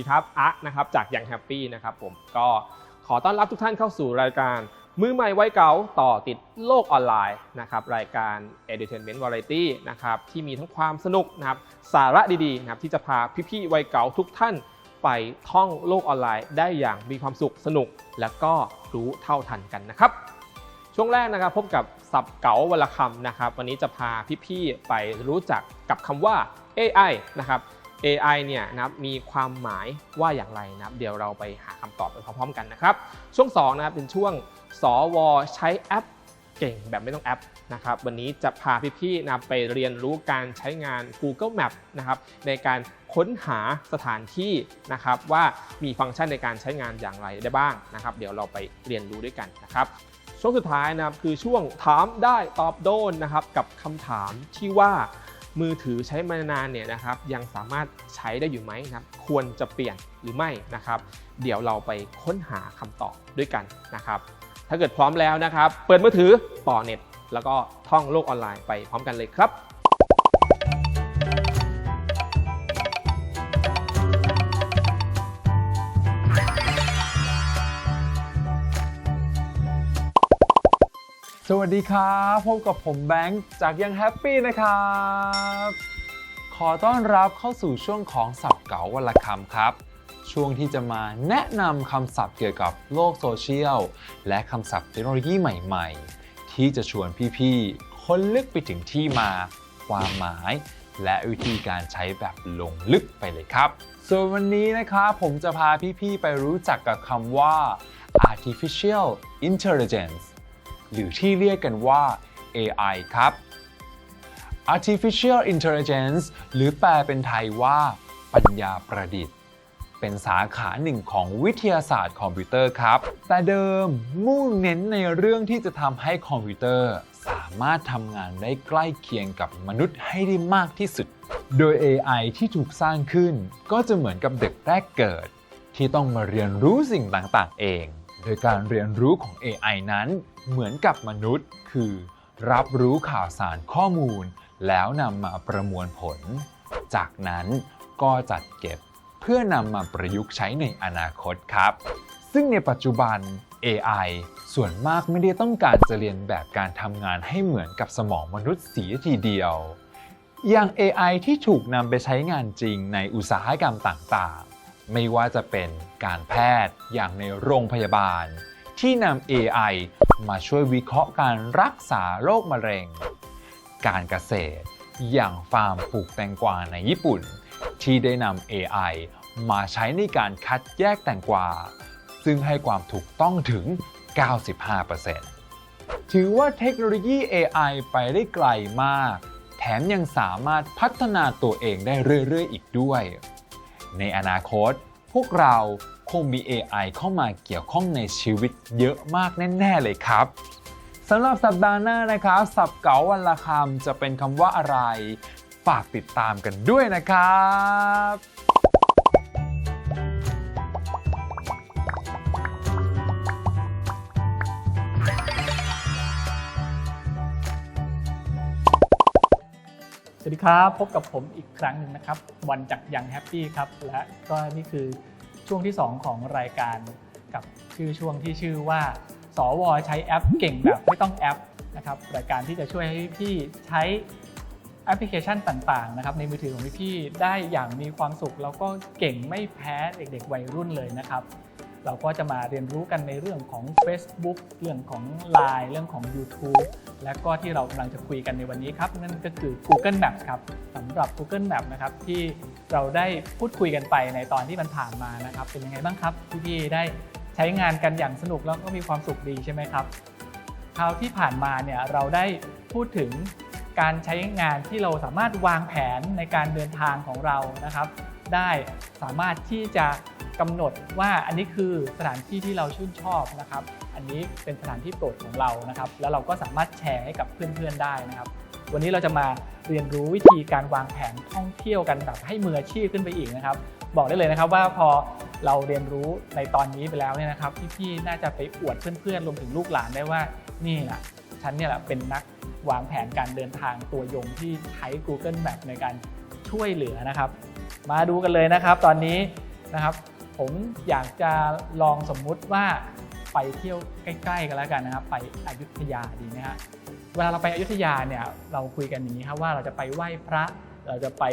ดีครับอาร์ตนะครับจากยังแฮปปี้นะครับผมก็ขอต้อนรับทุกท่านเข้าสู่รายการ มือใหม่ไว้เก่าต่อติดโลกออนไลน์นะครับรายการ Entertainment Variety นะครับที่มีทั้งความสนุกนะครับสาระดีๆนะครับที่จะพาพี่ๆวัยเก่าทุกท่านไปท่องโลกออนไลน์ ได้อย่างมีความสุขสนุก และก็รู้เท่าทันกันนะครับช่วงแรกนะครับพบกับสับเก๋าวละคำนะครับ วันนี้จะพาพี่ๆไปรู้จักกับคำว่า AI นะครับ AI เนี่ยนะครับมีความหมายว่าอย่างไรนะครับ เดี๋ยวเราไปหาคำตอบไปพร้อมๆกันนะครับ ช่วง2นะครับเป็นช่วงสวใช้แอปเก่งแบบไม่ต้องแอปนะครับ วันนี้จะพาพี่ๆนะครับไปเรียนรู้การใช้งาน Google Map นะครับในการค้นหาสถานที่นะครับว่ามีฟังก์ชันในการใช้งานอย่างไรได้บ้างนะครับ เดี๋ยวเราไปเรียนรู้ด้วยกันนะครับช่วงสุดท้ายนะครับคือช่วงถามได้ตอบโดนนะครับกับคำถามที่ว่า มือถือใช้มานานเนี่ยนะครับยังสามารถใช้ได้อยู่ไหมนะครับควรจะเปลี่ยนหรือไม่นะครับ เดี๋ยวเราไปค้นหาคำตอบด้วยกันนะครับ ถ้าเกิดพร้อมแล้วนะครับ เปิดมือถือต่อเน็ต แล้วก็ท่องโลกออนไลน์ไปพร้อมกันเลยครับ สวัสดีครับพบกับผมแบงค์จากยังแฮปปี้นะครับ ขอต้อนรับเข้าสู่ช่วงของสับเก๋าวันละคำครับ ช่วงที่จะมาแนะนำคำศัพท์เกี่ยวกับโลกโซเชียล และคำศัพท์เทคโนโลยีใหม่ๆ ที่จะชวนพี่ๆค้นลึกไปถึงที่มา ความหมาย และวิธีการใช้แบบลงลึกไปเลยครับ ส่วนวันนี้นะครับผมจะพาพี่ๆไปรู้จักกับคำว่า artificial intelligence หรือที่เรียกกันว่า AI ครับ Artificial Intelligence หรือแปลเป็นไทยว่า ปัญญาประดิษฐ์ เป็นสาขาหนึ่งของวิทยาศาสตร์คอมพิวเตอร์ครับ แต่เดิมมุ่งเน้นในเรื่องที่จะทำให้คอมพิวเตอร์ สามารถทำงานได้ใกล้เคียงกับมนุษย์ให้ได้มากที่สุด โดย AI ที่ถูกสร้างขึ้น ก็จะเหมือนกับเด็กแรกเกิด ที่ต้องมาเรียนรู้สิ่งต่างๆ เอง โดยการเรียนรู้ของ AI นั้นเหมือนกับมนุษย์ คือ รับรู้ข่าวสารข้อมูล แล้วนำมาประมวลผล จากนั้นก็จัดเก็บเพื่อนำมาประยุกต์ใช้ในอนาคตครับ ซึ่งในปัจจุบัน AI ส่วนมากไม่ได้ต้องการจะเรียนแบบการทำงานให้เหมือนกับสมองมนุษย์เสียทีเดียว อย่าง AI ที่ถูกนำไปใช้งานจริงในอุตสาหกรรมต่างๆ ไม่ว่าจะเป็นการแพทย์อย่างในโรงพยาบาล ที่นำ AI มาช่วยวิเคราะห์การรักษาโรคมะเร็ง การเกษตร อย่างฟาร์มปลูกแตงกวาในญี่ปุ่น ที่ได้นำ AI มาใช้ในการคัดแยกแตงกวา ซึ่งให้ความถูกต้องถึง 95%ถือว่าเทคโนโลยี AI ไปได้ไกลมาก แถมยังสามารถพัฒนาตัวเองได้เรื่อย ๆ อีกด้วย ในอนาคต พวกเราคงมี AI เข้ามาเกี่ยวข้องในชีวิตเยอะมากแน่ ๆ เลยครับสำหรับสัปดาห์หน้านะครับสับเก๋าวันละคำจะเป็นคำว่าอะไร ฝากติดตามกันด้วยนะครับ วัสดีครับ พบกับผมอีกครั้งหนึ่งนะครับ วันจากยังแฮปปี้ครับ และก็นี่คือช่วงที่ 2 ของรายการกับชื่อช่วงที่ชื่อว่า สวใช้แอปเก่งแบบไม่ต้องแอปนะครับรายการที่จะช่วยให้พี่ใช้แอปพลิเคชันต่างๆนะครับในมือถือของพี่ได้อย่างมีความสุข แล้วก็เก่งไม่แพ้เด็กๆวัยรุ่นเลยนะครับ เราก็จะมาเรียนรู้กันในเรื่องของ Facebook เรื่องของ Line เรื่องของ YouTube และก็ที่เรากำลังจะคุยกันในวันนี้ครับ นั่นก็คือ Google Map ครับสำหรับ Google Map นะครับที่เราได้พูดคุยกันไปในตอนที่มันผ่านมานะครับ เป็นยังไงบ้างครับพี่ๆได้ใช้งานกันอย่างสนุกแล้วก็มีความสุขดีใช่ไหมครับคราวที่ผ่านมาเนี่ยเราได้พูดถึงการใช้งานที่เราสามารถวางแผนในการเดินทางของเรานะครับ ได้สามารถที่จะ กำหนดว่าอันนี้คือสถานที่ที่เราชื่นชอบนะครับ อันนี้เป็นสถานที่โปรดของเรานะครับ แล้วเราก็สามารถแชร์ให้กับเพื่อนๆได้นะครับ วันนี้เราจะมาเรียนรู้วิธีการวางแผนท่องเที่ยวกันแบบให้มืออาชีพขึ้นไปอีกนะครับ บอกได้เลยนะครับว่าพอเราเรียนรู้ในตอนนี้ไปแล้วเนี่ยนะครับพี่ๆน่าจะไปอวดเพื่อนๆรวมถึงลูกหลานได้ว่านี่แหละฉันเนี่ยแหละเป็นนักวางแผนการเดินทางตัวยงที่ใช้ Google Map ในการช่วยเหลือนะครับ มาดูกันเลยนะครับ ตอนนี้นะครับ ผมอยากจะลองสมมุติว่าไปเที่ยวใกล้ๆกันแล้วกันนะครับ ไปอยุธยาดีไหมฮะเวลาเราไปอยุธยาเนี่ยเราคุยกันอย่างนี้ครับว่าเราจะไปไหว้พระ เราจะไป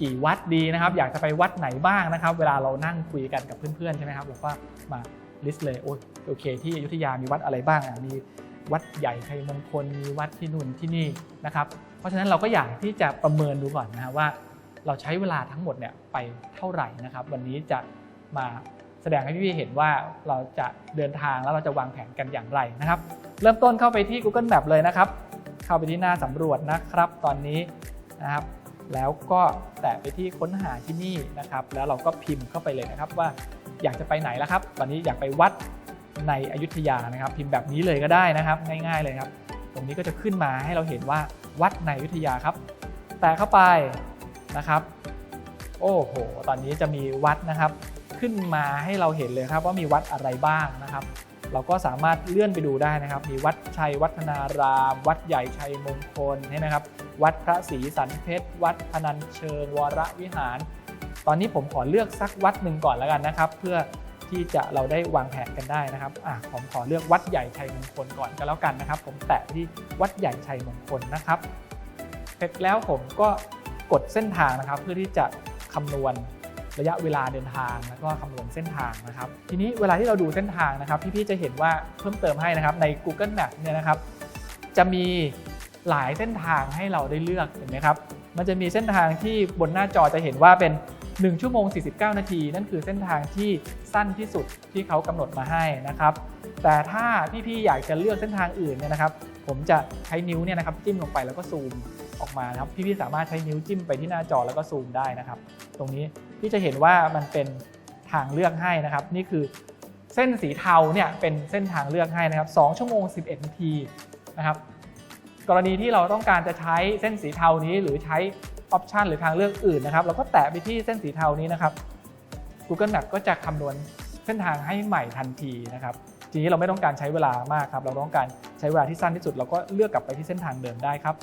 กี่วัดดีนะครับ อยากจะไปวัดไหนบ้างนะครับ เวลาเรานั่งคุยกันกับเพื่อนๆใช่ไหมครับเราก็มาลิสต์เลยโอ้ยโอเค ที่อยุธยามีวัดอะไรบ้างมีวัดใหญ่ชัยมงคลมีวัดที่นู่นที่นี่นะครับ เพราะฉะนั้นเราก็อยากที่จะประเมินดูก่อนนะฮะว่า เราใช้เวลาทั้งหมดเนี่ยไปเท่าไหร่นะครับ วันนี้จะ มาแสดงให้พี่ๆเห็นว่าเราจะเดินทางแล้วเราจะวางแผนกันอย่างไรนะครับ เริ่มต้นเข้าไปที่ Google Map เลยนะครับ เข้าไปที่หน้าสำรวจนะครับ ตอนนี้นะครับ แล้วก็แตะไปที่ค้นหาที่นี่นะครับ แล้วเราก็พิมพ์เข้าไปเลยนะครับว่าอยากจะไปไหนแล้วครับวันนี้อยากไปวัดในอยุธยานะครับ พิมพ์แบบนี้เลยก็ได้นะครับ ง่ายๆเลยครับ ตรงนี้ก็จะขึ้นมาให้เราเห็นว่าวัดในอยุธยาครับ แตะเข้าไปนะครับ โอ้โห ตอนนี้จะมีวัดนะครับ ขึ้นมาให้เราเห็นเลยครับว่ามีวัดอะไรบ้างนะครับ เราก็สามารถเลื่อนไปดูได้นะครับ มีวัดชัยวัฒนาราม วัดใหญ่ชัยมงคลใช่ไหมครับ วัดพระศรีสันเพชร วัดพนัญเชิงวรวิหาร ตอนนี้ผมขอเลือกสักวัดหนึ่งก่อนแล้วกันนะครับ เพื่อที่จะเราได้วางแผนกันได้นะครับอะผมขอเลือกวัดใหญ่ชัยมงคลก่อนก็แล้วกันนะครับ ผมแตะที่วัดใหญ่ชัยมงคลนะครับเสร็จแล้วผมก็กดเส้นทางนะครับ เพื่อที่จะคำนวณ ระยะเวลาเดินทางแล้วก็คำนวณเส้นทางนะครับ ทีนี้เวลาที่เราดูเส้นทางนะครับพี่ๆจะเห็นว่าเพิ่มเติมให้นะครับใน Google Map เนี่ยนะครับจะมีหลายเส้นทางให้เราได้เลือกเห็นไหมครับมันจะมีเส้นทางที่บนหน้าจอจะเห็นว่าเป็น 1 ชั่วโมง 49 นาที นั่นคือเส้นทางที่สั้นที่สุดที่เขากำหนดมาให้นะครับ แต่ถ้าพี่ๆอยากจะเลือกเส้นทางอื่นเนี่ยนะครับ ผมจะใช้นิ้วเนี่ยนะครับจิ้มลงไปแล้วก็ซูม ออกมานะครับพี่ๆสามารถใช้นิ้วจิ้มไปที่หน้าจอแล้วก็ซูมได้นะครับ ตรงนี้พี่จะเห็นว่ามันเป็นทางเลือกให้นะครับ นี่คือเส้นสีเทาเนี่ยเป็นเส้นทางเลือกให้นะครับ 2 ชั่วโมง 11 นาทีนะครับ กรณีที่เราต้องการจะใช้เส้นสีเทานี้หรือใช้ออปชันหรือทางเลือกอื่นนะครับ เราก็แตะไปที่เส้นสีเทานี้นะครับ Google Map ก็จะคำนวณเส้นทางให้ใหม่ทันทีนะครับ ทีนี้เราไม่ต้องการใช้เวลามากครับ เราต้องการใช้เวลาที่สั้นที่สุด เราก็เลือกกลับไปที่เส้นทางเดิมได้ครับ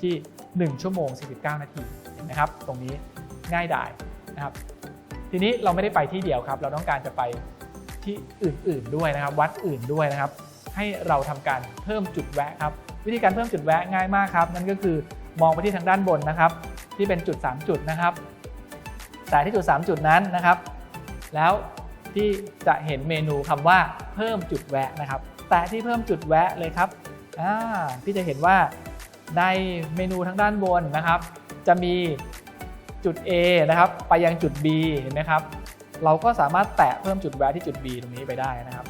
ที่ 1 ชั่วโมง 49 นาทีเห็นไหมครับ ตรงนี้ง่ายดายนะครับ ทีนี้เราไม่ได้ไปที่เดียวครับ เราต้องการจะไปที่อื่นๆด้วยนะครับ วัดอื่นด้วยนะครับ ให้เราทำการเพิ่มจุดแวะครับ วิธีการเพิ่มจุดแวะง่ายมากครับ นั่นก็คือมองไปที่ทางด้านบนนะครับ ที่เป็นจุด 3 จุดนะครับแต่ที่จุด 3 จุดนั้นนะครับ แล้วที่จะเห็นเมนูคำว่าเพิ่มจุดแวะนะครับ แต่ที่เพิ่มจุดแวะเลยครับอ่าพี่จะเห็นว่า ในเมนูทางด้านบนนะครับ จะมีจุด A นะครับ ไปยังจุด B เห็นไหมครับ เราก็สามารถแตะเพิ่มจุดแวะที่จุด B ตรงนี้ไปได้นะครับ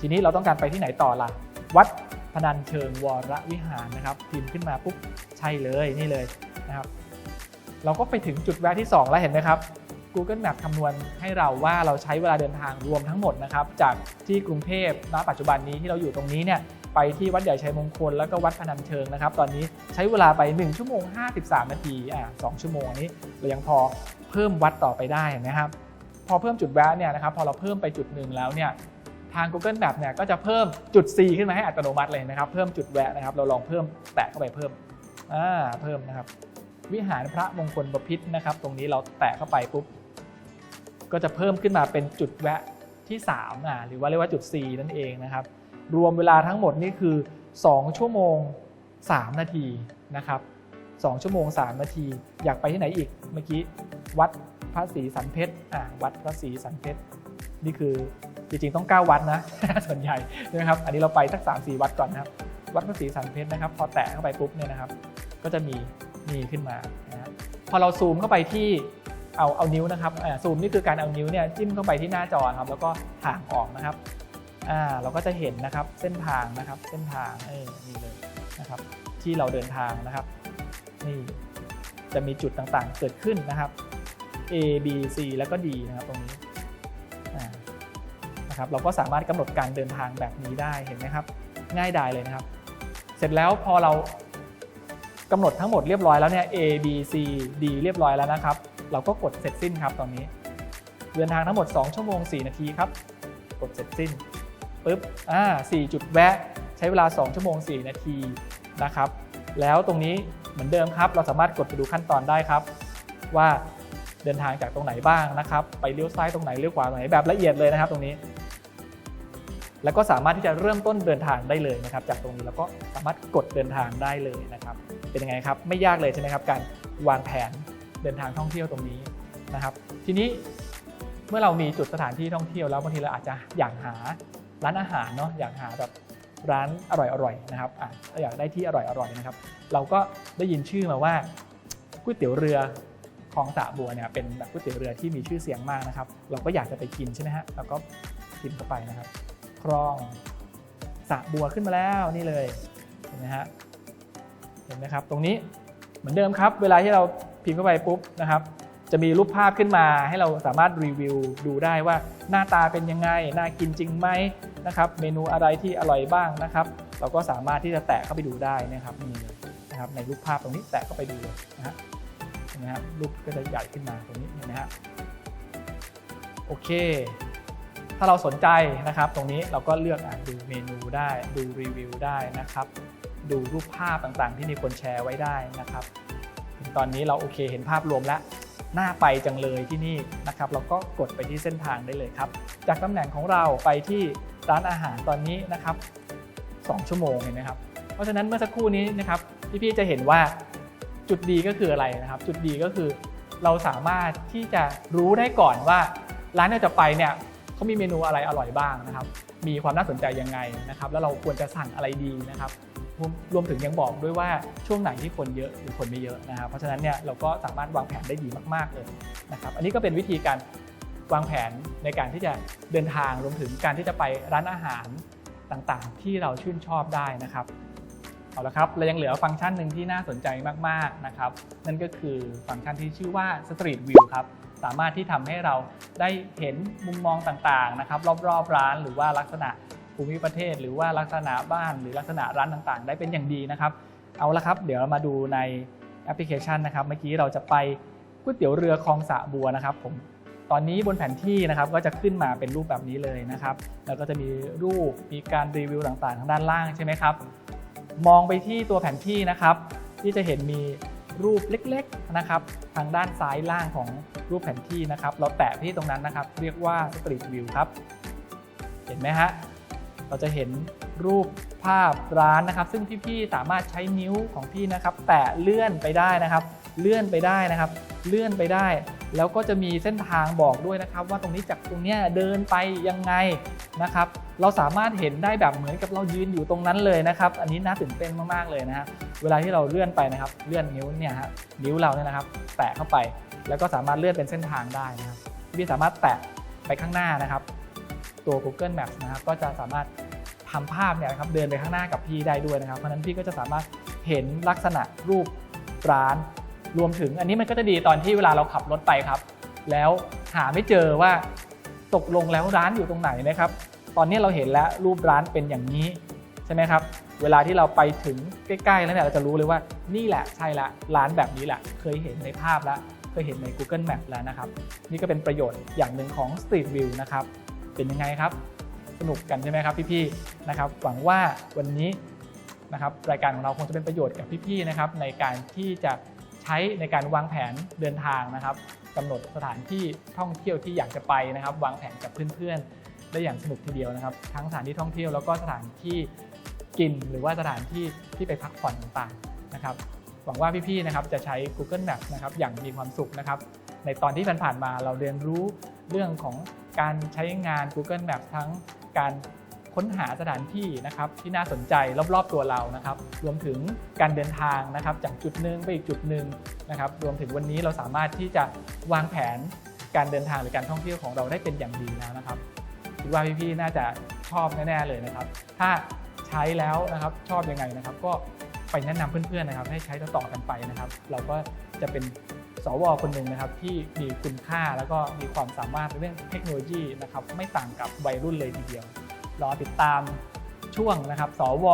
ทีนี้เราต้องการไปที่ไหนต่อล่ะ วัดพนัญเชิงวรวิหารนะครับ พิมพ์ขึ้นมาปุ๊บใช่เลยนี่เลยนะครับ เราก็ไปถึงจุดแวะที่ 2 แล้วเห็นไหมครับ Google Map คำนวณให้เราว่าเราใช้เวลาเดินทางรวมทั้งหมดนะครับ จากที่กรุงเทพณปัจจุบันนี้ที่เราอยู่ตรงนี้เนี่ย ไปที่วัดใหญ่ชัยมงคลแล้วก็วัดพนัญเชิงนะครับ ตอนนี้ใช้เวลาไป 1 ชั่วโมง 53 นาทีอ่า2ชั่วโมงอันนี้เรายังพอเพิ่มวัดต่อไปได้นไหมครับ พอเพิ่มจุดแวะเนี่ยนะครับพอเราเพิ่มไปจุดหนึ่งแล้วเนี่ยทาง Google Map เนี่ยก็จะเพิ่มจุด C ขึ้นมาให้อัตโนมัติเลยนะครับ เพิ่มจุดแวะนะครับ เราลองเพิ่มแตะเข้าไปเพิ่มอ่าเพิ่มนะครับ วิหารพระมงคลบพิตรนะครับ ตรงนี้เราแตะเข้าไปปุ๊บก็จะเพิ่มขึ้นมาเป็นจุดแวะที่3อ่าหรือว่าเรียกว่าจุด C นั่นเองนะครับ รวมเวลาทั้งหมดนี่คือ 2 ชั่วโมง 3 นาทีนะครับ2ชั่วโมง 3 นาที อยากไปที่ไหนอีกเมื่อกี้วัดพระศรีสันเพชรอ่าวัดพระศรีสันเพชรนี่คือจริงๆต้อง 9 วัดนะส่วนใหญ่นะครับ อันนี้เราไปสัก3 4 วัดก่อนนะครับ วัดพระศรีสันเพชรนะครับ พอแตะเข้าไปปุ๊บเนี่ยนะครับ ก็จะมีมีขึ้นมานะพอเราซูมเข้าไปที่เอาเอานิ้วนะครับซูมนี่คือการเอานิ้วเนี่ยจิ้มเข้าไปที่หน้าจอครับแล้วก็ห่างออกนะครับ อ่าเราก็จะเห็นนะครับเส้นทางนะครับเส้นทางเออนี่เลยนะครับที่เราเดินทางนะครับนี่จะมีจุดต่างๆเกิดขึ้นนะครับ A B C แล้วก็ D นะครับตรงนี้นะครับเราก็สามารถกำหนดการเดินทางแบบนี้ได้เห็นไหมครับ ง่ายดายเลยนะครับ เสร็จแล้วพอเรากำหนดทั้งหมดเรียบร้อยแล้วเนี่ย A B C D เรียบร้อยแล้วนะครับ เราก็กดเสร็จสิ้นครับตอนนี้ เดินทางทั้งหมด 2 ชั่วโมง 4 นาทีครับ กดเสร็จสิ้น ปุ๊บอ่า4จุดแวะ ใช้เวลา 2 ชั่วโมง 4 นาทีนะครับ แล้วตรงนี้เหมือนเดิมครับ เราสามารถกดไปดูขั้นตอนได้ครับ ว่าเดินทางจากตรงไหนบ้างนะครับ ไปเลี้ยวซ้ายตรงไหนเลี้ยวขวาตรงไหนแบบละเอียดเลยนะครับ ตรงนี้ แล้วก็สามารถที่จะเริ่มต้นเดินทางได้เลยนะครับ จากตรงนี้แล้วก็สามารถกดเดินทางได้เลยนะครับ เป็นยังไงครับ ไม่ยากเลยใช่ไหมครับ การวางแผนเดินทางท่องเที่ยวตรงนี้นะครับ ทีนี้เมื่อเรามีจุดสถานที่ท่องเที่ยวแล้วบางทีเราอาจจะอยากหา ร้านอาหารเนาะอยากหาแบบร้านอร่อยๆนะครับอะถ้าอยากได้ที่อร่อยๆนะครับ เราก็ได้ยินชื่อมาว่าก๋วยเตี๋ยวเรือคลองสระบัวเนี่ยเป็นแบบก๋วยเตี๋ยวเรือที่มีชื่อเสียงมากนะครับ เราก็อยากจะไปกินใช่ไหมฮะเราก็พิมพ์เข้าไปนะครับคลองสระบัวขึ้นมาแล้วนี่เลยเห็นไหมฮะเห็นไหมครับ ตรงนี้เหมือนเดิมครับ เวลาที่เราพิมพ์เข้าไปปุ๊บนะครับ จะมีรูปภาพขึ้นมาให้เราสามารถรีวิวดูได้ว่าหน้าตาเป็นยังไง น่ากินจริงไหมนะครับเมนูอะไรที่อร่อยบ้างนะครับ เราก็สามารถที่จะแตะเข้าไปดูได้นะครับนี่เลยนะครับในรูปภาพตรงนี้แตะเข้าไปดูเลยนะฮะเห็นไหมครับรูปก็จะใหญ่ขึ้นมาตรงนี้เห็นไหมฮะโอเค ถ้าเราสนใจนะครับตรงนี้เราก็เลือกอ่านดูเมนูได้ดูรีวิวได้นะครับดูรูปภาพต่างๆ ที่มีคนแชร์ไว้ได้นะครับตอนนี้เราโอเคเห็นภาพรวมแล้ว น่าไปจังเลยที่นี่นะครับเราก็กดไปที่เส้นทางได้เลยครับ จากตำแหน่งของเราไปที่ร้านอาหารตอนนี้นะครับ 2 ชั่วโมงเห็นไหมครับเพราะฉะนั้นเมื่อสักครู่นี้นะครับพี่ๆจะเห็นว่าจุดดีก็คืออะไรนะครับ จุดดีก็คือเราสามารถที่จะรู้ได้ก่อนว่า ร้านที่เราจะไปเนี่ยเขามีเมนูอะไรอร่อยบ้างนะครับ มีความน่าสนใจยังไงนะครับ แล้วเราควรจะสั่งอะไรดีนะครับ รวมถึงยังบอกด้วยว่าช่วงไหนที่คนเยอะหรือคนไม่เยอะนะครับเพราะฉะนั้นเนี่ยเราก็สามารถวางแผนได้ดีมากๆเลยนะครับอันนี้ก็เป็นวิธีการวางแผนในการที่จะเดินทางรวมถึงการที่จะไปร้านอาหารต่างๆ ที่เราชื่นชอบได้นะครับเอาละครับเรายังเหลือฟังก์ชันหนึ่งที่น่าสนใจมากๆนะครับ นั่นก็คือฟังก์ชันที่ชื่อว่า Street View ครับสามารถที่ทำให้เราได้เห็นมุมมองต่างๆนะครับ รอบๆร้านหรือว่าลักษณะ ภูมิประเทศ หรือว่าลักษณะบ้านหรือลักษณะร้านต่างๆ ได้เป็นอย่างดีนะครับ เอาละครับเดี๋ยวเรามาดูในแอปพลิเคชันนะครับ เมื่อกี้เราจะไปก๋วยเตี๋ยวเรือคลองสะบัวนะครับผมตอนนี้บนแผนที่นะครับก็จะขึ้นมาเป็นรูปแบบนี้เลยนะครับ แล้วก็จะมีรูปมีการรีวิวต่างๆ ทางด้านล่างใช่ไหมครับ มองไปที่ตัวแผนที่นะครับ ที่จะเห็นมีรูปเล็กๆนะครับ ทางด้านซ้ายล่างของรูปแผนที่นะครับ เราแตะที่ตรงนั้นนะครับ เรียกว่า Street View ครับ เห็นไหมฮะ เราจะเห็นรูปภาพร้านนะครับ ซึ่งพี่ๆสามารถใช้นิ้วของพี่นะครับ แตะเลื่อนไปได้นะครับ เลื่อนไปได้นะครับ เลื่อนไปได้ แล้วก็จะมีเส้นทางบอกด้วยนะครับ ว่าตรงนี้จากตรงเนี้ยเดินไปยังไงนะครับ เราสามารถเห็นได้แบบเหมือนกับเรายืนอยู่ตรงนั้นเลยนะครับ อันนี้น่าตื่นเต้นมากๆเลยนะฮะเวลาที่เราเลื่อนไปนะครับ เลื่อนนิ้วเนี่ยฮะนิ้วเราเนี่ยนะครับ แตะเข้าไป แล้วก็สามารถเลื่อนเป็นเส้นทางได้นะครับพี่สามารถแตะไปข้างหน้านะครับ ตัว Google Maps นะครับก็จะสามารถทำภาพเนี่ยนะครับเดินไปข้างหน้ากับพี่ได้ด้วยนะครับเพราะฉะนั้นพี่ก็จะสามารถเห็นลักษณะรูปร้าน รวมถึงอันนี้มันก็จะดีตอนที่เวลาเราขับรถไปครับ แล้วหาไม่เจอว่าตกลงแล้วร้านอยู่ตรงไหนนะครับ ตอนนี้เราเห็นแล้วรูปร้านเป็นอย่างนี้ใช่ไหมครับ เวลาที่เราไปถึงใกล้ๆแล้วเนี่ยเราจะรู้เลยว่านี่แหละใช่ละร้านแบบนี้แหละเคยเห็นในภาพแล้วเคยเห็นใน Google Map แล้วนะครับ นี่ก็เป็นประโยชน์อย่างหนึ่งของ Street View นะครับ เป็นยังไงครับ สนุกกันใช่ไหมครับพี่ๆนะครับหวังว่าวันนี้นะครับรายการของเราคงจะเป็นประโยชน์กับพี่ๆนะครับในการที่จะใช้ในการวางแผนเดินทางนะครับกำหนดสถานที่ท่องเที่ยวที่อยากจะไปนะครับ วางแผนกับเพื่อนๆได้อย่างสนุกทีเดียวนะครับ ทั้งสถานที่ท่องเที่ยวแล้วก็สถานที่กินหรือว่าสถานที่ที่ไปพักผ่อนต่างๆนะครับ หวังว่าพี่ๆนะครับจะใช้ Google Map นะครับอย่างมีความสุขนะครับ ในตอนที่ผ่านๆมาเราเรียนรู้เรื่องของ การใช้งาน Google Map ทั้งการค้นหาสถานที่นะครับที่น่าสนใจรอบๆตัวเรานะครับ รวมถึงการเดินทางนะครับ จากจุดหนึ่งไปอีกจุดหนึ่งนะครับ รวมถึงวันนี้เราสามารถที่จะวางแผนการเดินทางหรือการท่องเที่ยวของเราได้เป็นอย่างดีแล้วนะครับคิดว่าพี่ๆน่าจะชอบแน่ๆเลยนะครับ ถ้าใช้แล้วนะครับชอบยังไงนะครับ ก็ไปแนะนำเพื่อนๆนะครับ ให้ใช้ต่อๆกันไปนะครับ เราก็จะเป็น สวคนหนึ่งนะครับที่มีคุณค่าแล้วก็มีความสามารถในเรื่องเทคโนโลยีนะครับไม่ต่างกับวัยรุ่นเลยทีเดียว รอติดตามช่วงนะครับ สว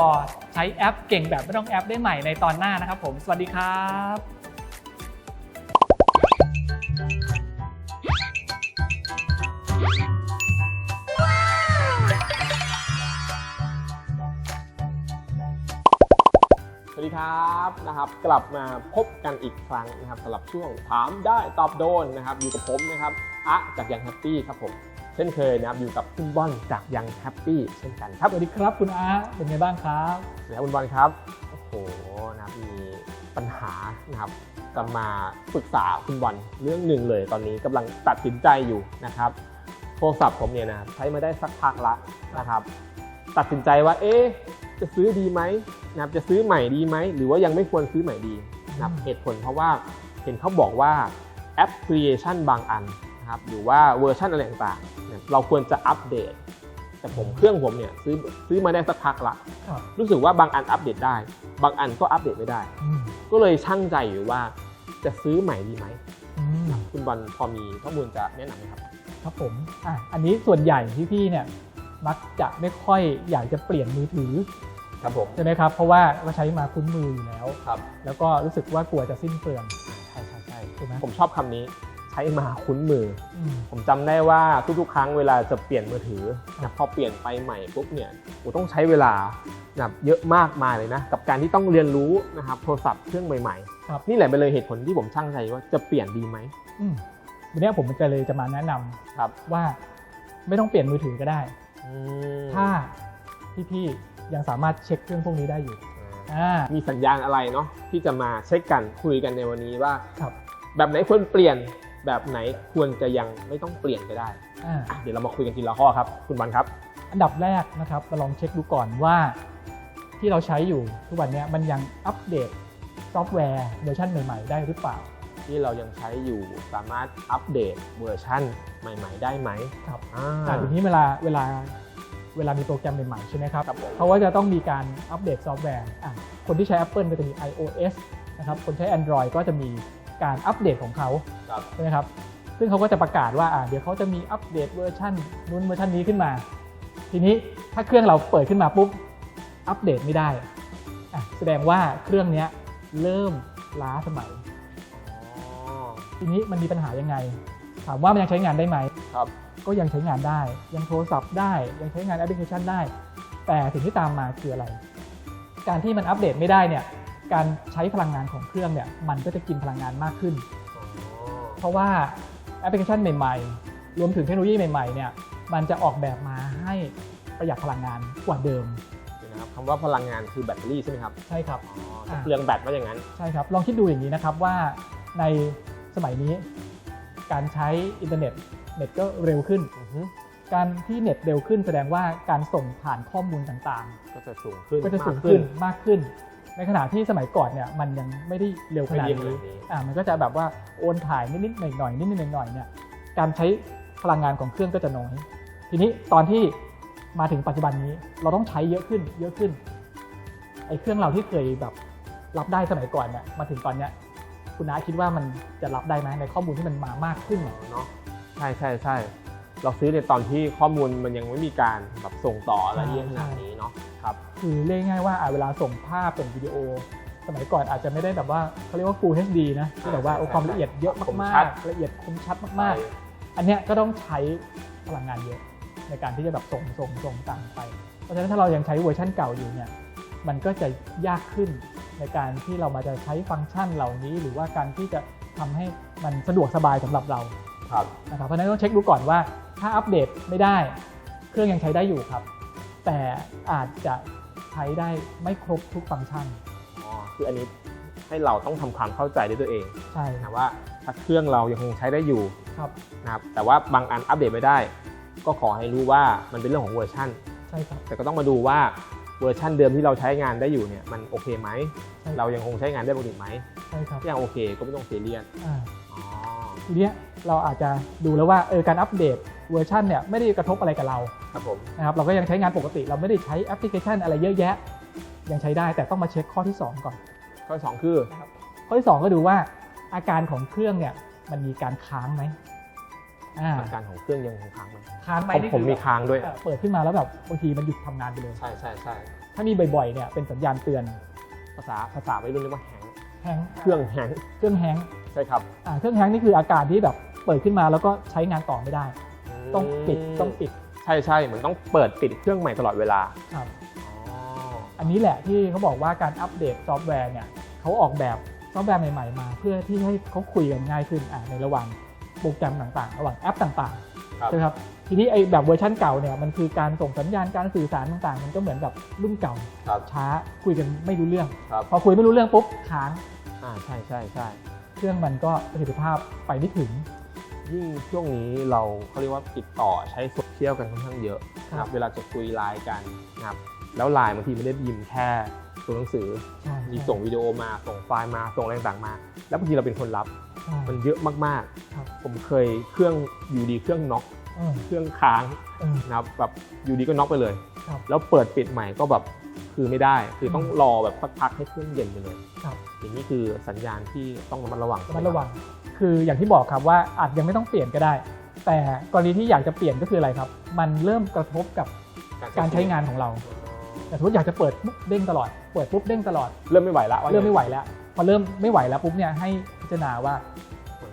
ใช้แอปเก่งแบบไม่ต้องแอปได้ใหม่ในตอนหน้านะครับผม สวัสดีครับ ครับนะครับ กลับมาพบกันอีกครั้งนะครับสำหรับช่วงถามได้ตอบโดนนะครับ อยู่กับผมนะครับอะจากยังแฮปปี้ครับผมเช่นเคยนะครับอยู่กับคุณบอลจากยังแฮปปี้เช่นกันครับสวัสดีครับคุณอาร์ตเป็นไงบ้างครับแล้วคุณบอลครับโอ้โหนะครับมีปัญหานะครับจะมาปรึกษาคุณบอลเรื่องหนึ่งเลย ตอนนี้กำลังตัดสินใจอยู่นะครับ โทรศัพท์ผมเนี่ยนะครับใช้มาได้สักพักละนะครับ ตัดสินใจว่าเอ๊ะ จะซื้อดีไหมนะครับจะซื้อใหม่ดีไหม หรือว่ายังไม่ควรซื้อใหม่ดีนะครับอืมเหตุผลเพราะว่าเห็นเขาบอกว่าแอปพลิเคชันบางอันนะครับหรือว่าเวอร์ชันอะไรต่างๆเนี่ยเราควรจะอัปเดต แต่ผมเครื่องผมเนี่ยซื้อซื้อมาได้สักพักละครับรู้สึกว่าบางอันอัปเดตได้ บางอันก็อัปเดตไม่ได้อืมก็เลยช่างใจอยู่ว่าจะซื้อใหม่ดีไหมอืมคุณบอลพอมีข้อมูลจะแนะนำไหมครับ ครับผมอะอันนี้ส่วนใหญ่ที่พี่เนี่ย มักจะไม่ค่อยอยากจะเปลี่ยนมือถือครับผมใช่ไหมครับ เพราะว่าก็ใช้มาคุ้นมืออยู่แล้วครับ แล้วก็รู้สึกว่ากลัวจะสิ้นเปลืองใช่ใช่ใช่ถูกไหมผมชอบคำนี้ใช้มาคุ้นมืออืมผมจำได้ว่าทุกๆครั้งเวลาจะเปลี่ยนมือถือนะพอเปลี่ยนไปใหม่ปุ๊บเนี่ยโอ้ต้องใช้เวลาแบบเยอะมากมายเลยนะ กับการที่ต้องเรียนรู้นะครับโทรศัพท์เครื่องใหม่ครับๆนี่แหละเป็นเลยเหตุผลที่ผมช่างใจว่าจะเปลี่ยนดีไหมอืมวันนี้ผมจะเลยจะมาแนะนำครับว่าไม่ต้องเปลี่ยนมือถือก็ได้ อืมถ้าพี่ๆยังสามารถเช็คเครื่องพวกนี้ได้อยู่อ่าอ่ามีสัญญาณอะไรเนาะที่จะมาเช็คกันคุยกันในวันนี้ว่า ครับแบบไหนควรเปลี่ยนแบบไหนควรจะยังไม่ต้องเปลี่ยนก็ได้อ่าอะเดี๋ยวเรามาคุยกันทีละข้อครับ คุณบอลครับ อันดับแรกนะครับเราลองเช็คดูก่อนว่า ที่เราใช้อยู่ทุกวันนี้มันยังอัปเดตซอฟต์แวร์เวอร์ชันใหม่ ๆ ได้หรือเปล่า ที่เรายังใช้อยู่สามารถอัปเดตเวอร์ชั่นใหม่ ๆ ได้ไหมครับอ่าแต่ทีนี้เวลาเวลาเวลามีโปรแกรมใหม่ๆใช่ไหมครับครับผม เขาก็จะต้องมีการอัปเดตซอฟต์แวร์อะคนที่ใช้ Apple ก็จะมี iOS นะครับคนใช้ Android ก็จะมีการอัปเดตของเขาครับ ใช่ไหมครับซึ่งเขาก็จะประกาศว่าอะเดี๋ยวเขาจะมีอัปเดตเวอร์ชันนู้นเวอร์ชันนี้ขึ้นมา ทีนี้ถ้าเครื่องเราเปิดขึ้นมาปุ๊บอัปเดตไม่ได้อะแสดงว่าเครื่องเนี้ยเริ่มล้าสมัยอ๋อ ทีนี้มันมีปัญหายังไง ถามว่ามันยังใช้งานได้ไหมครับ ก็ยังใช้งานได้ ยังโทรศัพท์ได้ ยังใช้งานแอปพลิเคชันได้ แต่สิ่งที่ตามมาคืออะไร การที่มันอัปเดตไม่ได้เนี่ย การใช้พลังงานของเครื่องเนี่ย มันก็จะกินพลังงานมากขึ้นอ๋อเพราะว่าแอปพลิเคชันใหม่ๆ รวมถึงเทคโนโลยีใหม่ๆ เนี่ย มันจะออกแบบมาให้ประหยัดพลังงานกว่าเดิมเดี๋ยวนะครับคำว่าพลังงานคือแบตเตอรี่ใช่ไหมครับ ใช่ครับอ๋อจะเปลืองแบตว่าอย่างนั้น ใช่ครับ ลองคิดดูอย่างนี้นะครับว่าใน สมัยนี้ การใช้อินเทอร์เน็ตเน็ตก็เร็วขึ้นอือฮึการที่เน็ตเร็วขึ้นแสดงว่าการส่งผ่านข้อมูลต่างก็จะสูงขึ้นๆ ก็จะสูงมากขึ้นมากขึ้น ในขณะที่สมัยก่อนเนี่ยมันยังไม่ได้เร็วขนาดไม่เร็วขนี้นาดนี้ อ่ามันก็จะแบบว่าโอนถ่ายนิดๆหน่อยๆนิดๆหน่อยๆเนี่ยการใช้พลังงานของเครื่องก็จะน้อย ทีนี้ตอนที่มาถึงปัจจุบันนี้เราต้องใช้เยอะขึ้นเยอะขึ้นไอ้เครื่องเราที่เคยแบบรับได้สมัยก่อนเนี่ยมาถึงตอนเนี้ย คุณน้าคิดว่ามันจะรับได้ไหมในข้อมูลที่มันมามากขึ้นเนี่ยเนาะใช่ใช่ใช่เราซื้อในตอนที่ข้อมูลมันยังไม่มีการแบบส่งต่ออะไรเยอะขนาดนี้เนาะครับคือเรียกง่ายๆว่าอะเวลาส่งภาพเป็นวิดีโอ สมัยก่อนอาจจะไม่ได้แบบว่าเขาเรียกว่า Full HD นะที่แบบว่าโอ้ความละเอียดเยอะคมมาชักดๆละเอียดคมชัดมากๆ อันเนี้ยก็ต้องใช้พลังงานเยอะในการที่จะแบบส่งส่งส่งต่างไป เพราะฉะนั้นถ้าเรายังใช้เวอร์ชันเก่าอยู่เนี่ยมันก็จะยากขึ้น ในการที่เรามาจะใช้ฟังก์ชันเหล่านี้ หรือว่าการที่จะทำให้มันสะดวกสบายสำหรับเราครับนะครับเพราะฉะนั้นต้องเช็คดูก่อนว่า ถ้าอัปเดตไม่ได้ เครื่องยังใช้ได้อยู่ครับ แต่อาจจะใช้ได้ไม่ครบทุกฟังก์ชันอ๋อคืออันนี้ให้เราต้องทำความเข้าใจด้วยตัวเองใช่ครันะบว่าถ้าเครื่องเรายังคงใช้ได้อยู่ครับนะครับแต่ว่าบางอันอัปเดตไม่ได้ ก็ขอให้รู้ว่ามันเป็นเรื่องของเวอร์ชันใช่ครับแต่ก็ต้องมาดูว่า เวอร์ชันเดิมที่เราใช้งานได้อยู่เนี่ยมันโอเคไหม ใช่ เรายังคงใช้งานได้ปกติไหมใช่ครับถ้ายังโอเคก็ไม่ต้องเสียเรียสอ่าอ๋อทีเนี้ยเราอาจจะดูแล้วว่าเออการอัปเดตเวอร์ชันเนี่ยไม่ได้กระทบอะไรกับเราครับผมนะครับเราก็ยังใช้งานปกติ เราไม่ได้ใช้แอปพลิเคชันอะไรเยอะแยะ ยังใช้ได้แต่ต้องมาเช็คข้อที่ 2 ก่อน ข้อที่สองคือข้อที่ 2 ก็ดูว่าอาการของเครื่องเนี่ยมันมีการค้างไหม อ่า อาการของเครื่องยังคงค้างไหมค้างไหมผมนี่ผมคือมีค้างด้วย เอ่อเปิดขึ้นมาแล้วแบบบางทีมันหยุดทำงานไปเลย ใช่ใช่ใช่ถ้ามีบ่อยๆเนี่ยเป็นสัญญาณเตือนภาษาภาษาวัยรุ่นเรียกว่าแฮงก์แฮงก์เครื่องแฮงก์เครื่องแฮงก์ใช่ครับอ่าเครื่องแฮงก์นี่คืออาการที่แบบเปิดขึ้นมาแล้วก็ใช้งานต่อไม่ได้ ต้องปิดต้องปิดใช่ใช่เหมือนต้องเปิดปิดเครื่องใหม่ตลอดเวลาครับอ๋ออันนี้แหละที่เขาบอกว่าการอัปเดตซอฟต์แวร์เนี่ยเขาออกแบบซอฟต์แวร์ใหม่ ๆ มา เพื่อที่ให้เขาคุยกันง่ายขึ้นอ่าในระหว่าง โปรแกรมต่างๆ ระหว่างแอปต่างครับๆใช่ไหมครับทีนี้ไอ้แบบเวอร์ชันเก่าเนี่ยมันคือการส่งสัญญาณการสื่อสารต่างๆ มันก็เหมือนแบบรุ่นเก่าครับช้าคุยกันไม่รู้เรื่องครับพอคุยไม่รู้เรื่องปุ๊บค้างอ่าใช่ใช่ใช่เครื่องมันก็ประสิทธิภาพไปไม่ถึง ยิ่งช่วงนี้เราเขาเรียกว่าติดต่อใช้โซเชียลกันค่อนข้างเยอะนะคครัรับบเวลาจะคุยไลน์กันนะครับแล้วไลน์บางทีไม่ได้ยิมแค่ตัวหนังสือใช่มีส่งวิดีโอมาส่งไฟล์มาส่งอะไรต่างๆมา แล้วบางทีเราเป็นคนรับใช่ มันเยอะมากครับๆผมเคยเครื่องอยู่ดีเครื่องน็อกเออเครื่องค้างเออนะครับแบบอยู่ดีก็น็อกไปเลยครับแล้วเปิดปิดใหม่ก็แบบคือไม่ได้ คือต้องอืมรอแบบสักพักให้เครื่องเย็นไปเลยครับอย่างนี้คือสัญญาณที่ต้องระมัดระวังระมัดระวัง คืออย่างที่บอกครับว่าอาจยังไม่ต้องเปลี่ยนก็ได้ แต่กรณีที่อยากจะเปลี่ยนก็คืออะไรครับ มันเริ่มกระทบกับการใช้งานของเรา แต่สมมติอยากจะเปิดปุ๊บเด้งตลอด เปิดปุ๊บเด้งตลอด เริ่มไม่ไหวละว่าเริ่มไม่ไหวแล้ว พอเริ่มไม่ไหวแล้วปุ๊บเนี่ยให้พิ จารณาว่า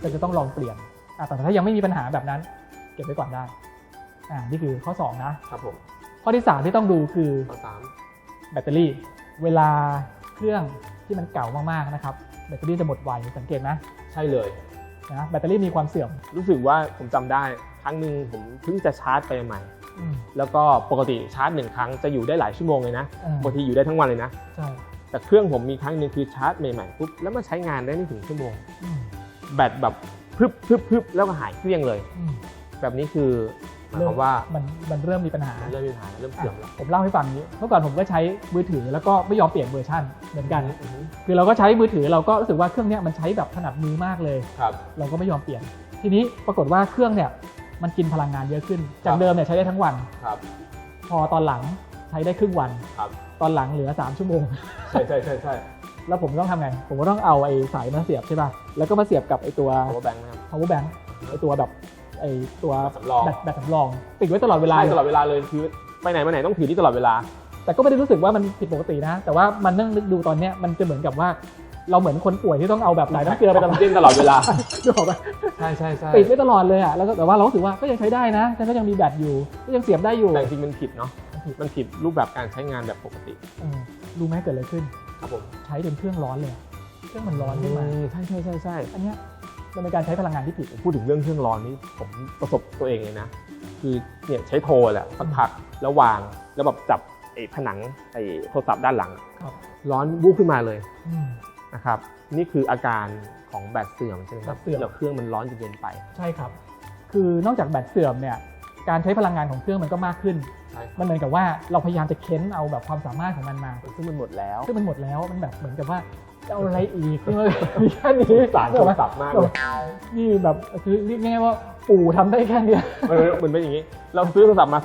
จะจะต้องลองเปลี่ยนอะแต่ถ้ายังไม่มีปัญหาแบบนั้น เก็บไว้ก่อนได้อ่านี่คือข้อสองนะครับผมข้อที่สามที่ต้องดูคือข้อสามแบตเตอรี่ เวลาเครื่องที่มันเก่ามากๆนะครับแบตเตอรี่จะหมดไวสังเกตไหมใช่เลยนะแบตเตอรี่มีความเสื่อม รู้สึกว่าผมจำได้ ครั้งหนึ่งผมเพิ่งจะชาร์จไปใหม่อืมแล้วก็ปกติชาร์จหนึ่งครั้งจะอยู่ได้หลายชั่วโมงเลยนะอ่าบางทีอยู่ได้ทั้งวันเลยนะใช่ แต่เครื่องผมมีครั้งหนึ่งคือชาร์จใหม่ๆปุ๊บแล้วมันใช้งานได้ไม่ถึงชั่วโมงอืมแบตแบบพึบพึบพึบแล้วก็หายเกลี้ยงเลยอืมแบบนี้คือหมายความว่ามันมันเริ่มมีปัญหาเริ่มมีปัญหาเริ่มเสื่อมแล้วผมเล่าให้ฟังนี้เมื่อก่อนผมก็ใช้มือถือแล้วก็ไม่ยอมเปลี่ยนเวอร์ชันเหมือนกันอือฮึคือเราก็ใช้มือถือเราก็รู้สึกว่าเครื่องเนี้ยมันใช้แบบถนัดมือมากเลยครับเราก็ไม่ยอมเปลี่ยน ทีนี้ปรากฏว่าเครื่องเนี่ยมันกินพลังงานเยอะขึ้นจาครักบเดิมเนี่ยใช้ได้ทั้งวันครับพอตอนหลังใช้ได้ครึ่งวันครับ ตอนหลังเหลือ 3 ชั่วโมง ใช่ใช่ใช่ใช่แล้วผมต้องทำไง ผมก็ต้องเอาไอ้สายมาเสียบใช่ป่ะ แล้วก็มาเสียบกับไอ้ตัว power bank นะครับ power bank ไอ้ตัวแบบไอ้ตัวสำรอง แบตแบตสำรอง ติดไว้ตลอดเวลาใช่เลยตลอดเวลาเลยคือไปไหนมาไหนต้องถือที่ตลอดเวลา แต่ก็ไม่ได้รู้สึกว่ามันผิดปกตินะ แต่ว่ามันนั่งนึกดูตอนเนี้ยมันจะเหมือนกับว่า เราเหมือนคนป่วยที่ต้องเอาแบบไหลน้ำเกลือไปตลอดเล่นตลอดเวลานึกออกปะ ใช่ใช่ใช่ติดไว้ตลอดเลยอะแล้วก็แต่ว่าเรารู้สึกว่าก็ยังใช้ได้นะฉันก็ยังมีแบตอยู่ก็ยังเสียบได้อยู่แต่จริงๆมันผิดเนาะ มันผิดรูปแบบการใช้งานแบบปกติเออรู้ไหมเกิดอะไรขึ้น ครับผมใช้จนเครื่องร้อนเลย เครื่องมันร้อนขึ้นมา ใช่ใช่ใช่ใช่อันเนี้ยมันเป็นการใช้พลังงานที่ผิด พูดถึงเรื่องเครื่องร้อนนี่ผมประสบตัวเองเลยนะ คือเนี่ยใช้โทรแหละสักพักแล้ววางแล้วแบบจับไอ้ผนังไอ้โทรศัพท์ด้านหลังครับ ร้อนวูบขึ้นมาเลยอืม นะครับ นี่คืออาการของแบตเสื่อมใช่ไหมครับแบตเสื่อม แล้วเครื่องมันร้อนจนเกินไป ใช่ครับ คือนอกจากแบตเสื่อมเนี่ย การใช้พลังงานของเครื่องมันก็มากขึ้นใช่ มันเหมือนกับว่าเราพยายามจะเค้นเอาแบบความสามารถของมันมาซึ่งมันหมดแล้วซึ่งมันหมดแล้วมันแบบเหมือนกับว่าจะเอาอะไรอีกคือมันมีแค่นี้สารโทรศัพท์มากเลยนี่แบบคือเรียกง่ายๆว่าปู่ทำได้แค่เนี้ยมันมันเป็นอย่างนี้ เราซื้อโทรศัพท์มา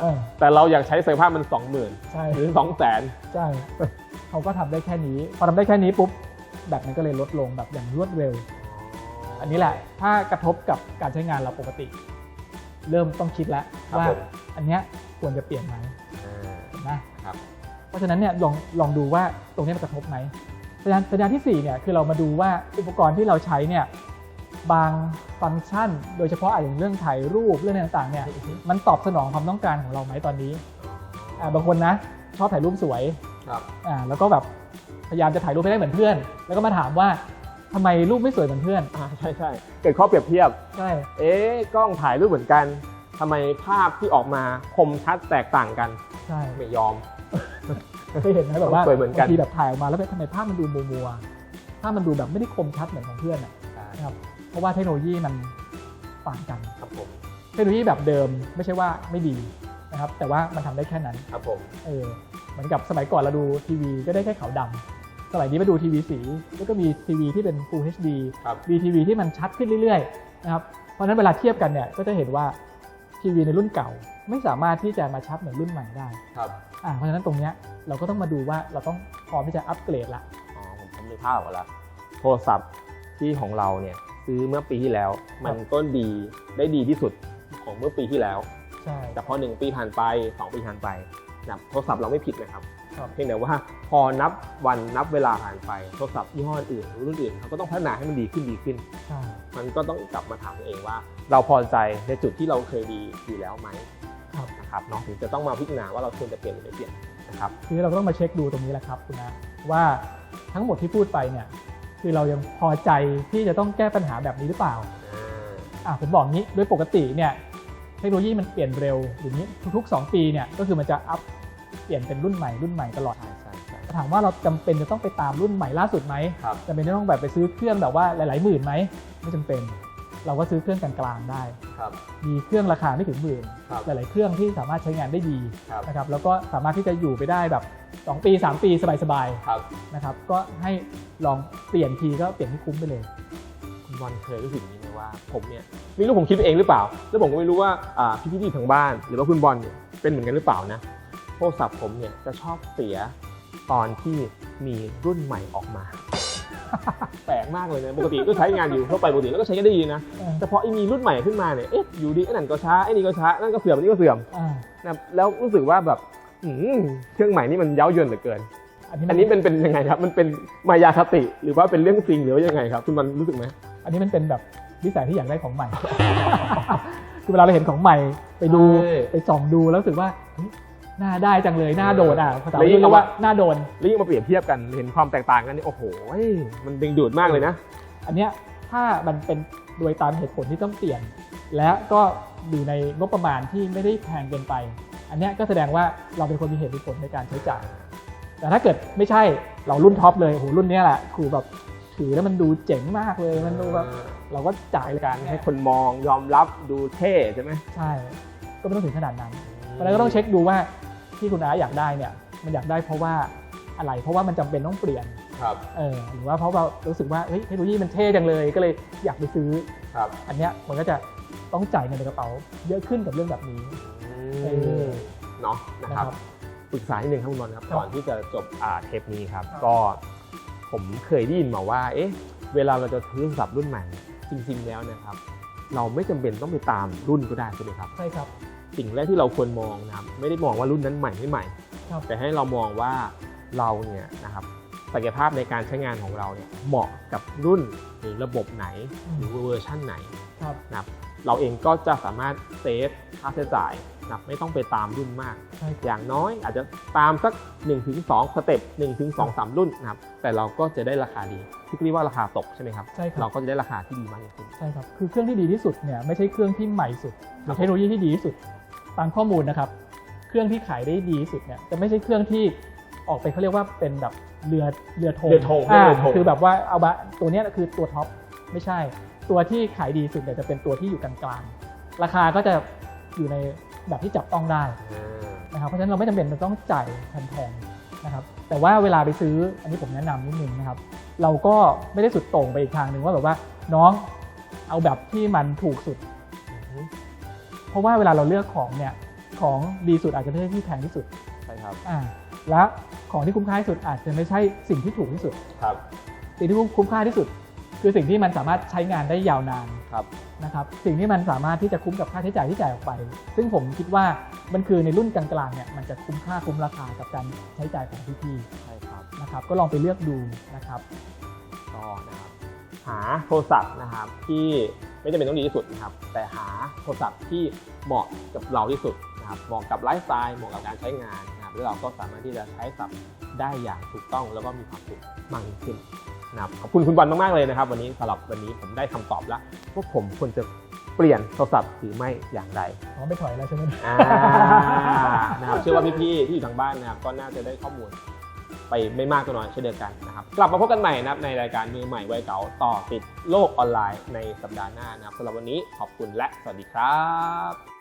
เออ2,000แต่เราอยากใช้เสรีภาพมัน 20,000ใช่หรือ200,000ใช่เขาก็ทำได้แค่นี้ พอทำได้แค่นี้ปุ๊บแบตมันก็เลยลดลงแบบอย่างรวดเร็ว อันนี้แหละ ถ้ากระทบกับการใช้งานเราปกติ เริ่มต้องคิดแล้วครับว่าผมอันเนี้ย ควรจะเปลี่ยนไหมอ่านะครับเพราะฉะนั้นเนี่ยลองลองดูว่าตรงนี้มันกระทบไหมสัญญาณสัญญาณที่สี่เนี่ยคือเรามาดูว่าอุปกรณ์ที่เราใช้เนี่ยบางฟังก์ชัน โดยเฉพาะอย่างเรื่องถ่ายรูปเรื่องอะไรต่างๆเนี่ยมันตอบสนองความต้องการของเราไหมตอนนี้อ่าบางคนนะชอบถ่ายรูปสวยครับอ่าแล้วก็แบบพยายามจะถ่ายรูปให้ได้เหมือนเพื่อน แล้วก็มาถามว่าทำไมรูปไม่สวยเหมือนเพื่อนอ่าใช่ใช่เกิดข้อเปรียบเทียบใช่เอ๊ะกล้องถ่ายรูปเหมือนกัน ทำไมภาพที่ออกมาคมชัดแตกต่างกัน ใช่ไม่ยอม เคยเห็นไหมแบบว่าสวยเหมือนกัน บางทีแบบถ่ายออกมาแล้วแบบทำไมภาพมันดูมัวๆภาพมันดูแบบไม่ได้คมชัดเหมือนของเพื่อนอะนะครับเพราะว่าเทคโนโลยีมันต่างกัน ครับผมเทคโนโลยีแบบเดิมไม่ใช่ว่าไม่ดีนะครับ แต่ว่ามันทำได้แค่นั้น ครับผมเออเหมือนกับสมัยก่อนเราดูทีวีก็ได้แค่ขาวดำสมัยนี้มาดูทีวีสีแล้วก็มีทีวีที่เป็น Full HD ครับ มีทีวีที่มันชัดขึ้นเรื่อยๆนะครับเพราะฉะนั้นเวลาเทียบกันเนี่ยก็จะเห็นว่า ทีวีในรุ่นเก่า ไม่สามารถที่จะมาชัดเหมือนรุ่นใหม่ได้ครับอ่าเพราะฉะนั้นตรงเนี้ยเราก็ต้องมาดูว่าเราต้องพร้อมที่จะอัปเกรดละอ๋อผมผมมีภาพออกมาแล้วโทรศัพท์ที่ของเราเนี่ยซื้อเมื่อปีที่แล้ว มันต้นดีได้ดีที่สุดของเมื่อปีที่แล้ว ใช่แต่พอ1ปีผ่านไป2ปีผ่านไปนะครับโทรศัพท์เราไม่ผิดนะครับครับ เพียงแต่ว่าพอนับวันนับเวลาผ่านไปโทรศัพท์ยี่ห้ออื่นรุ่นอื่นเขาก็ต้องพัฒนาให้มันดีขึ้นดีขึ้นใช่มันก็ต้องกลับมาถามตัวเองว่า เราพอใจในจุดที่เราเคยดีอยู่แล้วไหมครับนะครับเนาะถึงจะต้องมาพิจารณาว่าเราควรจะเปลี่ยนหรือไม่เปลี่ยนนะครับทีนี้เราก็ต้องมาเช็คดูตรงนี้แหละครับคุณนะว่าทั้งหมดที่พูดไปเนี่ยคือเรายังพอใจที่จะต้องแก้ปัญหาแบบนี้หรือเปล่าอะผมบอกงี้โดยปกติเนี่ยเทคโนโลยีมันเปลี่ยนเร็วอย่างนี้ทุกๆ 2 ปีเนี่ยก็คือมันจะอัพเป ลี่ยนเป็นรุ่นใหม่รุ่นใหม่ตลอดใช่ใช่ใช่ถามว่าเราจำเป็นจะต้องไปตามรุ่นใหม่ล่าสุดไหมครับจำเป็นจะต้องแบบไปซื้อเครื่องแบบว่าหลาย ๆ หมื่นไหมไม่จำเป็น เราก็ซื้อเครื่องกลางๆได้ครับมีเครื่องราคาไม่ถึงหมื่นครับหลาย ๆ เครื่องที่สามารถใช้งานได้ดีครับนะครับแล้วก็สามารถที่จะอยู่ไปได้แบบ 2 ปี 3 ปีสบายครับๆนะครับก็ให้ลองเปลี่ยนทีก็เปลี่ยนให้คุ้มไปเลยคุณบอลเคยรู้สึกอย่างนี้ไหมว่าผมเนี่ยไม่รู้ผมคิดไปเองหรือเปล่า แล้วผมก็ไม่รู้ว่าอ่าพี่ๆที่ทางบ้าน หรือว่าคุณบอลเนี่ยเป็นเหมือนกันหรือเปล่านะโทรศัพท์ผมเนี่ยจะชอบเสียตอนที่มีรุ่นใหม่ออกมา แปลกมากเลยนะปกติก็ใช้งานอยู่ทั่วไปปกติแล้วก็ใช้กันได้ดีนะเออแต่พอไอ้มีรุ่นใหม่ขึ้นมาเนี่ยเอ๊ะอยู่ดีไอ้นั่นก็ช้าไอ้นี่ก็ช้านั่นก็เสื่อมอันนี่ก็เสื่อมอ่านะครับแล้วรู้สึกว่าแบบอืมเครื่องใหม่นี่มันเย้ายวนเหลือเกิน อันนี้อัมันนนี้เป็นเป็นยังไงครับ มันเป็นมายาคติหรือว่าเป็นเรื่องจริงหรือว่ายังไงครับคุณมันรู้สึกไหมอันนี้มันเป็นแบบนิสัยที่อยากได้ของใหม่คือเวลาเราเห็นของใหม่ไปดูใช่ไปส่องดูแล้วรู้สึกว่า เฮ้ยน่าได้จังเลยน่าโดนอะภาษาแล้วยิ่เรีงยกเอามาว่าน่าโดนแล้วยิ่งมาเปรียบเทียบกันเห็นความแตกต่างกันนี่โอ้โหมันดึงดูดมากเลยนะ อันเนี้ยถ้ามันเป็นโดยตามเหตุผลที่ต้องเปลี่ยน และก็อยู่ในงบประมาณที่ไม่ได้แพงเกินไป อันเนี้ยก็แสดงว่าเราเป็นคนมีเหตุมีผลในการใช้จ่าย แต่ถ้าเกิดไม่ใช่เรารุ่นท็อปเลยโอ้โหรุ่นเนี้ยแหละคือแบบถือแล้วมันดูเจ๋งมากเลย มันดูแบบเราก็จ่ายเลยการให้คนมองยอมรับดูเท่ใช่ไหมใช่ ก็ไม่ต้องถึงขนาดนั้นเพราะฉะนั้นก็ต้องเช็คดูว่า ที่คุณอาอยากได้เนี่ยมันอยากได้เพราะว่าอะไร เพราะว่ามันจำเป็นต้องเปลี่ยนครับเออหรือว่าเพราะเรารู้สึกว่าเฮ้ยเทคโนโลยีมันเท่จังเลยก็เลยอยากไปซื้อครับอันเนี้ยมันก็จะต้องจ่ายเงินในกระเป๋าเยอะขึ้นกับเรื่องแบบนี้เออเนาะนะนะคครัรับบปรึกษานิดนึงครับคุณบอลครับครับก่อนที่จะจบอ่าเทปนี้ครับครับ ก็ผมเคยได้ยินมาว่าเอ๊ะเวลาเราจะซื้อโทรศัพท์รุ่นใหม่จริง ๆ แล้วนะครับ เราไม่จำเป็นต้องไปตามรุ่นก็ได้ใช่ไหมครับใช่ครับ สิ่งแรกที่เราควรมองนะครับไม่ได้มองว่ารุ่นนั้นใหม่ไม่ใหม่ครับแต่ให้เรามองว่าเราเนี่ยนะครับศักยภาพในการใช้งานของเราเนี่ยเหมาะกับรุ่นหรือระบบไหนอืมหรือเวอร์ชั่นไหนครับนะครับเราเองก็จะสามารถเซฟค่าใช้จ่ายนะครับไม่ต้องไปตามรุ่นมากใช่ครับอย่างน้อยอาจจะตามสัก 1-2 สเต็ป1-2 3 รุ่นนะครับแต่เราก็จะได้ราคาดีที่เรียกว่าราคาตกใช่ไหมครับใช่คเรารับก็จะได้ราคาที่ดีมากยิ่งขึ้นใช่ครับคือเครื่องที่ดีที่สุดเนี่ยไม่ใช่เครื่องที่ใหม่สุดหรือเทคโนโลยีที่ดีที่สุด ตามข้อมูลนะครับ เครื่องที่ขายได้ดีที่สุดเนี่ยจะไม่ใช่เครื่องที่ออกไปเขาเรียกว่าเป็นแบบเรือเรือธงเรือธงอ่าเรือธง คือแบบว่าเอาบะตัวเนี้ยคือตัวท็อปไม่ใช่ ตัวที่ขายดีสุดเนี่ยจะเป็นตัวที่อยู่กลางๆราคาก็จะอยู่ในแบบที่จับต้องได้ นะครับเพราะฉะนั้นเราไม่จำเป็นจะต้องจ่ายแพงๆนะครับ แต่ว่าเวลาไปซื้ออันนี้ผมแนะนำนิดนึงนะครับ เราก็ไม่ได้สุดโต่งไปอีกทางหนึ่งว่าแบบว่าน้องเอาแบบที่มันถูกสุด เพราะว่าเวลาเราเลือกของเนี่ยของดีสุดอาจจะไม่ใช่ที่แพงที่สุดใช่ครับอ่าและของที่คุ้มค่าที่สุดอาจจะไม่ใช่สิ่งที่ถูกที่สุดครับ สิ่งที่คุ้มค่าที่สุด คือสิ่งที่มันสามารถใช้งานได้ยาวนานครับนะครับ สิ่งที่มันสามารถที่จะคุ้มกับค่าใช้จ่ายที่จ่ายออกไป ซึ่งผมคิดว่ามันคือในรุ่นกลางๆเนี่ยมันจะคุ้มค่าคุ้มราคากับการใช้จ่ายของพี่ใช่ครับๆนะครับ ก็ลองไปเลือกดูนะครับก็นะครับหาโทรศัพท์นะครับที่ ไม่จำเป็นต้องดีที่สุดนะครับ แต่หาโทรศัพท์ที่เหมาะกับเราที่สุดนะครับเหมาะกับไลฟ์สไตล์เหมาะกับการใช้งานนะครับแล้วเราก็สามารถที่จะใช้ศัพท์ได้อย่างถูกต้องแล้วก็มีความสุขมากยิ่งขึ้นนะครับขอบคุณคุณบอลมากๆเลยนะครับ วันนี้สำหรับวันนี้ผมได้คำตอบแล้วว่าผมควรจะเปลี่ยนโทรศัพท์หรือไม่อย่างไรอ๋อไม่ถอยแล้วใช่ไหมอ่านะครับเชื่อว่าพี่ๆที่อยู่ทางบ้านนะครับก็น่าจะได้ข้อมูล ไปไม่มากก็น้อยเช่นเดียวกันนะครับกลับมาพบกันใหม่นะครับในรายการมือใหม่ไวเก๋าต่อติดโลกออนไลน์ในสัปดาห์หน้านะครับสำหรับวันนี้ขอบคุณและสวัสดีครับ